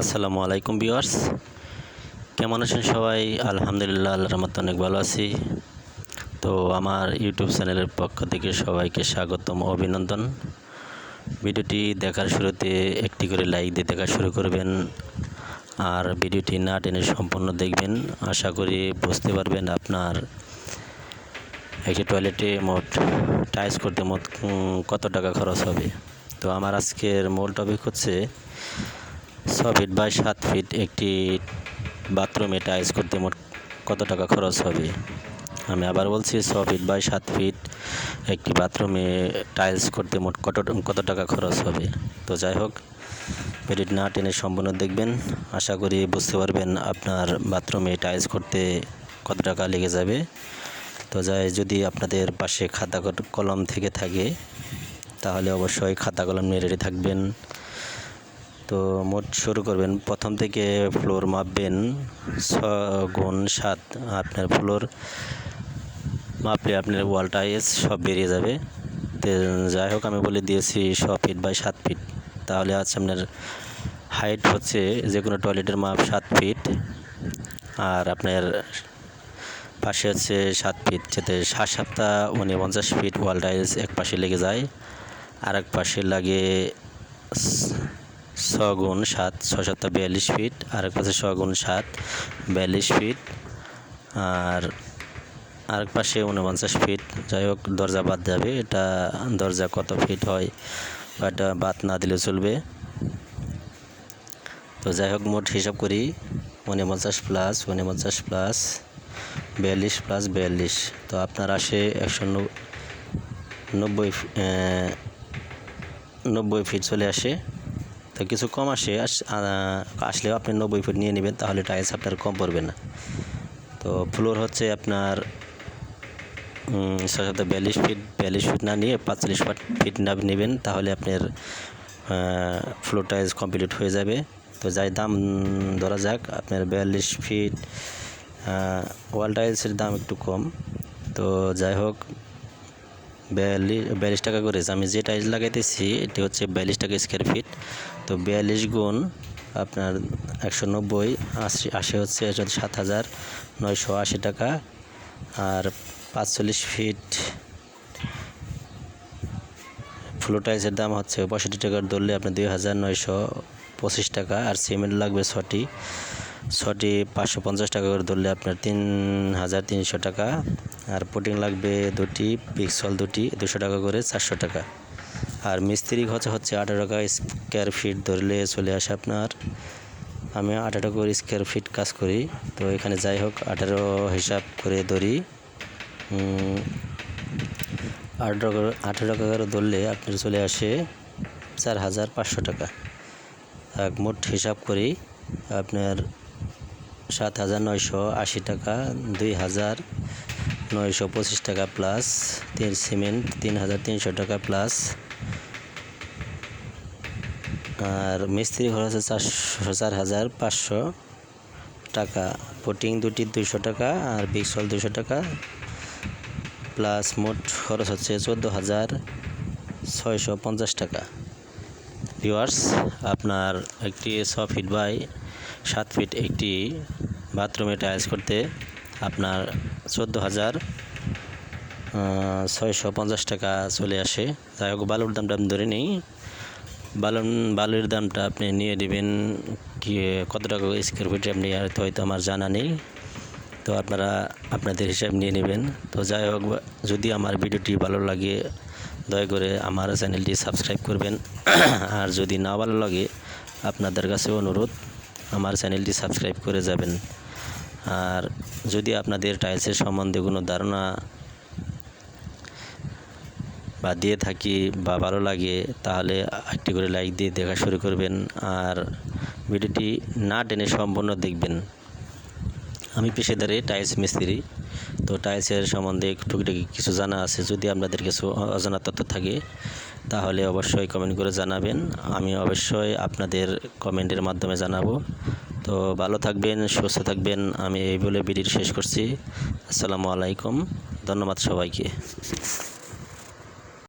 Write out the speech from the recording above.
আসসালামু আলাইকুম ভিউয়ার্স। কেমন আছেন সবাই? আলহামদুলিল্লাহ, আল্লাহর রহমত অনেক ভালো আছি। তো আমার ইউটিউব চ্যানেলের পক্ষ থেকে সবাইকে স্বাগতম, অভিনন্দন। ভিডিওটি দেখার শুরুতে একটি করে লাইক দিয়ে দেখা শুরু করবেন। আর ভিডিওটি না টেনে সম্পূর্ণ দেখবেন। আশা করি বুঝতে পারবেন আপনার একটি টয়লেটে মোট টাইলস করতে মোট কত টাকা খরচ হবে। তো আমার আজকের মূল টপিক হচ্ছে ছ ফিট বাই সাত ফিট একটি বাথরুমে টাইলস করতে মোট কত টাকা খরচ হবে? আমি আবার বলছি ছ ফিট বাই সাত ফিট একটি বাথরুমে টাইলস করতে মোট কত কত টাকা খরচ হবে? তো যাই হোক ভিডিওটি না টেনে সম্পূর্ণ দেখবেন। আশা করি বুঝতে পারবেন আপনার বাথরুমে টাইলস করতে কত টাকা লেগে যাবে। তো যাই, যদি আপনাদের পাশে খাতা কলম থেকে থাকে, তাহলে অবশ্যই খাতা কলম নিয়ে রেডি থাকবেন। তো মোট শুরু করবেন। প্রথম থেকে ফ্লোর মাপবেন ছ গুণ সাত। আপনার ফ্লোর মাপলে আপনার ওয়াল টাইলস সব বেরিয়ে যাবে। যাই হোক, আমি বলে দিয়েছি ছ ফিট বাই সাত ফিট তাহলে আছে আপনার হাইট হচ্ছে যে কোনো টয়লেটের মাপ সাত ফিট আর আপনার পাশে হচ্ছে সাত ফিট যাতে সাত সপ্তাহ উনপঞ্চাশ ফিট ওয়াল টাইলস এক পাশে লেগে যায়। আর এক পাশে লাগে ছ- ছ গুণ সাত ছ সপ্তাহ বিয়াল্লিশ ফিট আর এক পাশে ছ গুণ সাত, বিয়াল্লিশ ফিট, আর আরেক পাশে উনপঞ্চাশ ফিট। যাই হোক, দরজা বাদ যাবে। এটা দরজা কত ফিট হয় বা এটা বাদ না দিলে চলবে। তো যাই হোক, মোট হিসাব করি উনপঞ্চাশ প্লাস উনপঞ্চাশ প্লাস, বিয়াল্লিশ প্লাস বিয়াল্লিশ। তো আপনার আসে একশো নব- নব্বই নব্বই ফিট চলে আসে। তো কিছু কম আসে, আস- আসলেও আপনি নব্বই ফিট নিয়ে নেবেন, তাহলে টাইলস আপনার কম পড়বে না। তো ফ্লোর হচ্ছে আপনার সাথে বিয়াল্লিশ ফিট বিয়াল্লিশ ফিট না নিয়ে পাঁচচল্লিশ ফিট না নেবেন, তাহলে আপনার ফ্লোর টাইলস কমপ্লিট হয়ে যাবে। তো যাই দাম ধরা যাক, আপনার বিয়াল্লিশ ফিট ওয়াল টাইলসের দাম একটু কম। তো যাই হোক বিয়াল্লিশ বিয়াল্লিশ টাকা করে। আমি যে টাইলস লাগাইতেছি, এটি হচ্ছে বিয়াল্লিশ টাকা স্কোয়ার ফিট তো বিয়াল্লিশ গুণ আপনার একশো নব্বই, আশি আশি হচ্ছে সাত হাজার নয়শো আশি টাকা। আর পাঁচচল্লিশ ফিট ফ্লো টাইলসের দাম হচ্ছে পঁয়ষট্টি টাকার ধরলে আপনার দুই হাজার নয়শো পঁচিশ টাকা। আর সিমেন্ট লাগবে ছটি। ছটি পাঁচশো পঞ্চাশ টাকা করে ধরলে আপনার তিন হাজার তিনশো টাকা। আর পুটিং লাগবে দুটি, পিক্সল দুটি, দুশো টাকা করে চারশো টাকা। আর মিস্ত্রি খরচা হচ্ছে আঠারো টাকা স্কোয়ার ফিট ধরলে চলে আসে আপনার। আমি আঠারো করে স্কোয়ার ফিট কাজ করি। তো এখানে যাই হোক, আঠারো হিসাব করে ধরি। আঠারো আঠারো টাকা করে ধরলে আপনার চলে আসে চার হাজার পাঁচশো টাকা। মোট হিসাব করি, আপনার সাত হাজার নয়শো আশি টাকা, দুই হাজার নয়শো পঁচিশ টাকা প্লাস তিন সিমেন্ট তিন হাজার তিনশো টাকা প্লাস আর মিস্ত্রি খরচ আছে চারশো, চার হাজার পাঁচশো টাকা। পুটিং দুটি দুইশো টাকা আর বিক্সল দুশো টাকা। প্লাস মোট খরচ হচ্ছে চোদ্দ হাজার ছয়শো পঞ্চাশ টাকা। ভিউয়ার্স আপনার একটি ছ ফিট বাই সাত ফিট একটি বাথরুমে টাইলস করতে আপনার চোদ্দ হাজার ছয়শো পঞ্চাশ টাকা চলে আসে। যাই হোক, বালুর দামটা আমি ধরে নিই। বালুন, বালুর দামটা আপনি নিয়ে নেবেন কি, কত টাকা স্কোয়ার ফিটে আপনি হয়তো আমার জানা নেই। তো আপনারা আপনাদের হিসাব নিয়ে নেবেন। তো যাই হোক, যদি আমার ভিডিওটি ভালো লাগে, দয়া করে আমার চ্যানেলটি সাবস্ক্রাইব করবেন। আর যদি না ভালো লাগে, আপনাদের কাছে অনুরোধ। আমার চ্যানেলটি সাবস্ক্রাইব করে যাবেন। আর যদি আপনাদের টাইলসের সম্বন্ধে কোনো ধারণা বা দিয়ে থাকি বা ভালো লাগে, তাহলে একটি করে লাইক দিয়ে দেখা শুরু করবেন। আর ভিডিওটি না টেনে সম্পূর্ণ দেখবেন। আমি পেশাদারে টাইলস মিস্ত্রি। তো টাইলসের সম্বন্ধে টুকিটাকি কিছু জানা আছে। যদি আপনাদের কিছু অজানা তথ্য থাকে, তাহলে অবশ্যই কমেন্ট করে জানাবেন। আমি অবশ্যই আপনাদের কমেন্টের মাধ্যমে জানাব। তো ভালো থাকবেন, সুস্থ থাকবেন। আমি এই বলে ভিডিও শেষ করছি। আসসালামু আলাইকুম। ধন্যবাদ সবাইকে।